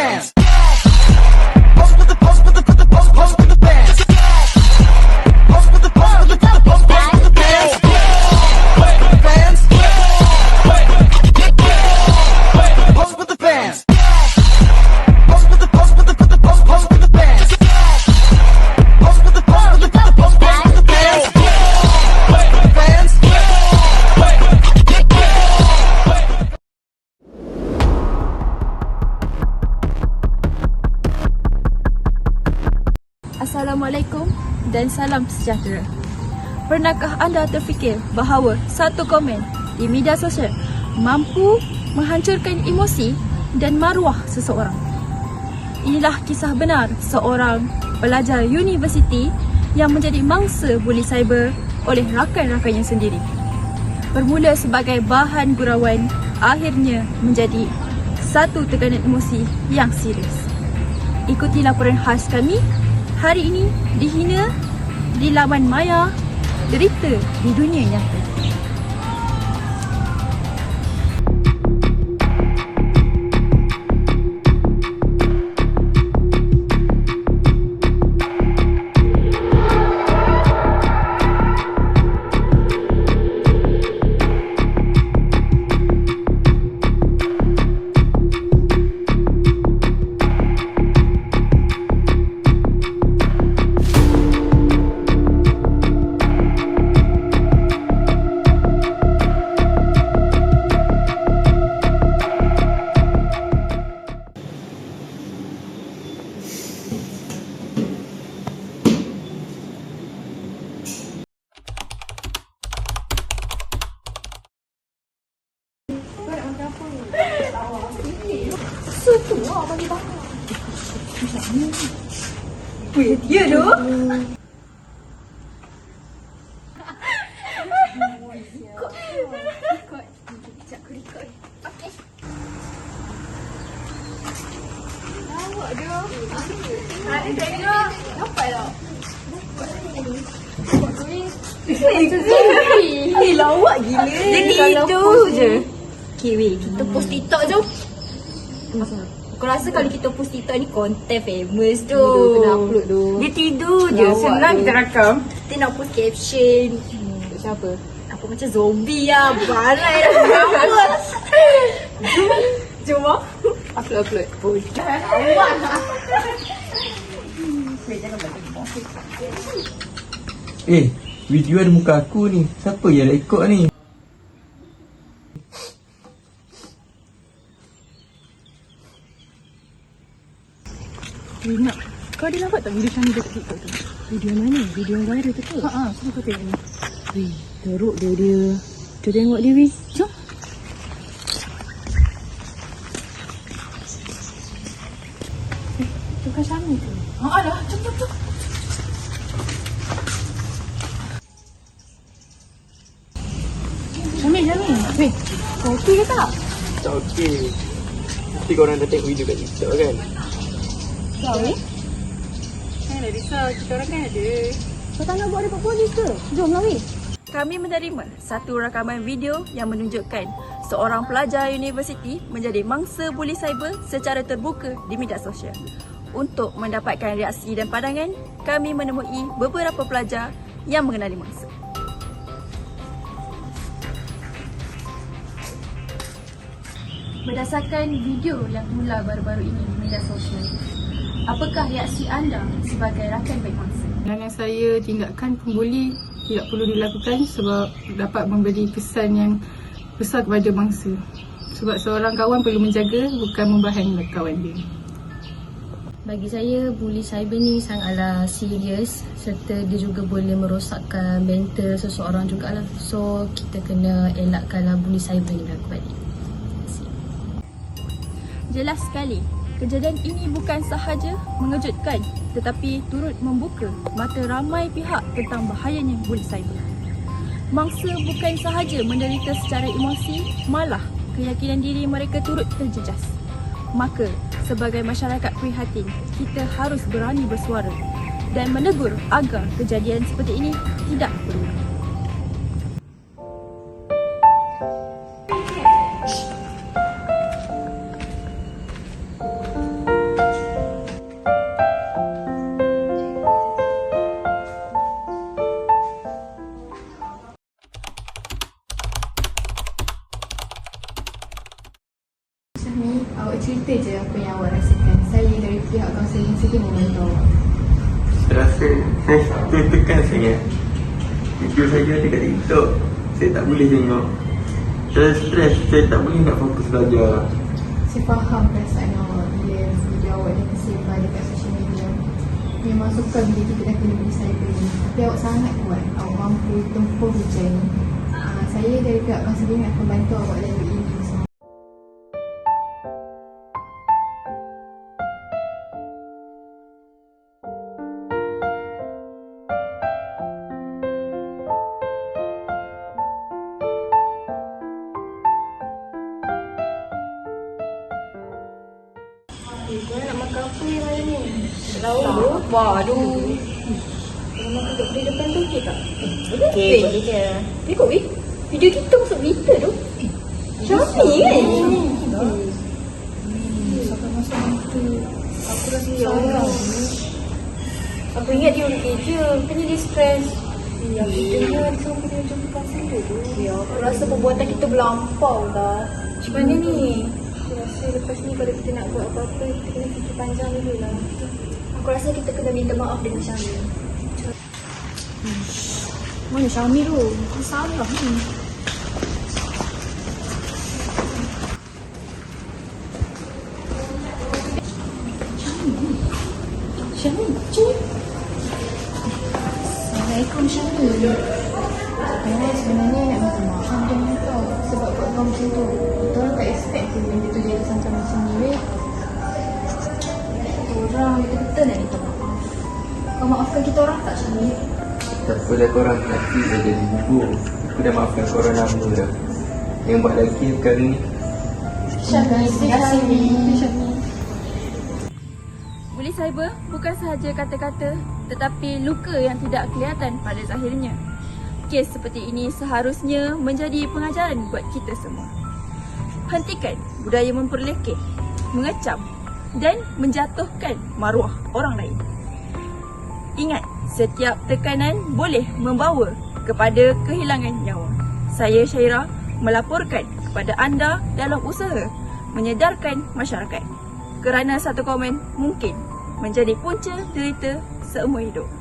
Dance. Assalamualaikum dan salam sejahtera. Pernahkah anda terfikir bahawa satu komen di media sosial mampu menghancurkan emosi dan maruah seseorang? Inilah kisah benar seorang pelajar universiti yang menjadi mangsa buli cyber oleh rakan-rakannya sendiri. Bermula sebagai bahan gurauan, akhirnya menjadi satu tekanan emosi yang serius. Ikuti laporan khas kami hari ini dihina di laman maya, derita di dunia nyata. Ya tu. Eh, lawak gila. Jadi itu je. Kiwi, kita post TikTok tu. Aku rasa kalau kita post TikTok ni konten famous tu. Kena upload tu. Dia tidur je. Senang kita rakam. Kita nak post caption. Siapa? Apa macam zombie lah. Balai dah berapa. Jom. Jom ah. Upload upload. Eh, video ada muka aku ni. Siapa yang nak ikut ni? Nak. Kau ada nampak tak video kami dekat TikTok tu? Video mana? Video yang viral tu ke? Haa, cuba kau tengok ni. Weh, teruk dia dia. Kita tengok dia, weh. Jom. Eh, tu kan Syami tu. Haa, dah. Jom, jom, jom. Syami, Syami. Weh, kau okey ke tak? Tak okey. Nanti korang dah tengok video kat TikTok kan? Kau, eh? Janganlah risau. Kita orang kan ada. Kau tak nak buat report polis ke? Jom lah weh. Kami menerima satu rakaman video yang menunjukkan seorang pelajar universiti menjadi mangsa buli cyber secara terbuka di media sosial. Untuk mendapatkan reaksi dan pandangan, kami menemui beberapa pelajar yang mengenali mangsa. Berdasarkan video yang mula baru-baru ini di media sosial, apakah reaksi anda sebagai rakan baik mangsa? Pandangan saya tindakan pembuli tidak perlu dilakukan sebab dapat memberi kesan yang besar kepada bangsa. Sebab seorang kawan perlu menjaga bukan membahan kawan dia. Bagi saya, bully cyber ni sangatlah serius serta dia juga boleh merosakkan mental seseorang jugalah. So, kita kena elakkanlah bully cyber ni berlaku balik. Jelas sekali, kejadian ini bukan sahaja mengejutkan tetapi turut membuka mata ramai pihak tentang bahayanya bully cyber. Mangsa bukan sahaja menderita secara emosi, malah keyakinan diri mereka turut terjejas. Maka, sebagai masyarakat prihatin, kita harus berani bersuara dan menegur agar kejadian seperti ini tidak berulang. Je apa yang awak rasakan. Saya dari pihak kaunseling sendiri membantu awak. Saya rasa saya tertekan sangat. Video saya ada kat TikTok. Saya tak boleh tengok. Saya stres. Saya tak boleh nak fokus belajar. Saya faham perasaan awak bila video awak dah tersebar dekat social media. Memang sukar bila kita dah kena beli cyber ni. Tapi awak sangat kuat. Awak mampu tempuh hujan. Uh, saya dari pihak kaunseling akan bantu awak lalui Waduh. Memang duduk di depan tu okey tak? Okey, boleh je. Tengok weh. Video kita masuk berita tu. Syami kan? Aku rasa ya. Aku ingat dia orang kerja. Bukannya dia stres. Ya, kita ni semua kena jumpa kansel tu. Ya, aku rasa perbuatan kita berlampau dah. Macam mana ni? Aku rasa lepas ni kalau kita nak buat apa-apa, kita kena fikir panjang dulu lah. Aku rasa kita kena minta maaf dengan Syamil. Mana Syami tu? Dia salah ni. Syami, cik. Assalamualaikum Syamil. Saya sebenarnya nak minta maaf dengan kau sebab buat kau macam tu. Orang tak apa dah korang hati dah jadi bubur. Aku dah maafkan korang lama dah. Yang buat lagi sekarang ni. Buli cyber bukan sahaja kata-kata tetapi luka yang tidak kelihatan pada zahirnya. Kes seperti ini seharusnya menjadi pengajaran buat kita semua. Hentikan budaya memperlekeh, mengecam dan menjatuhkan maruah orang lain. Ingat, setiap tekanan boleh membawa kepada kehilangan nyawa. Saya Syaira melaporkan kepada anda dalam usaha menyedarkan masyarakat. Kerana satu komen mungkin menjadi punca derita seumur hidup.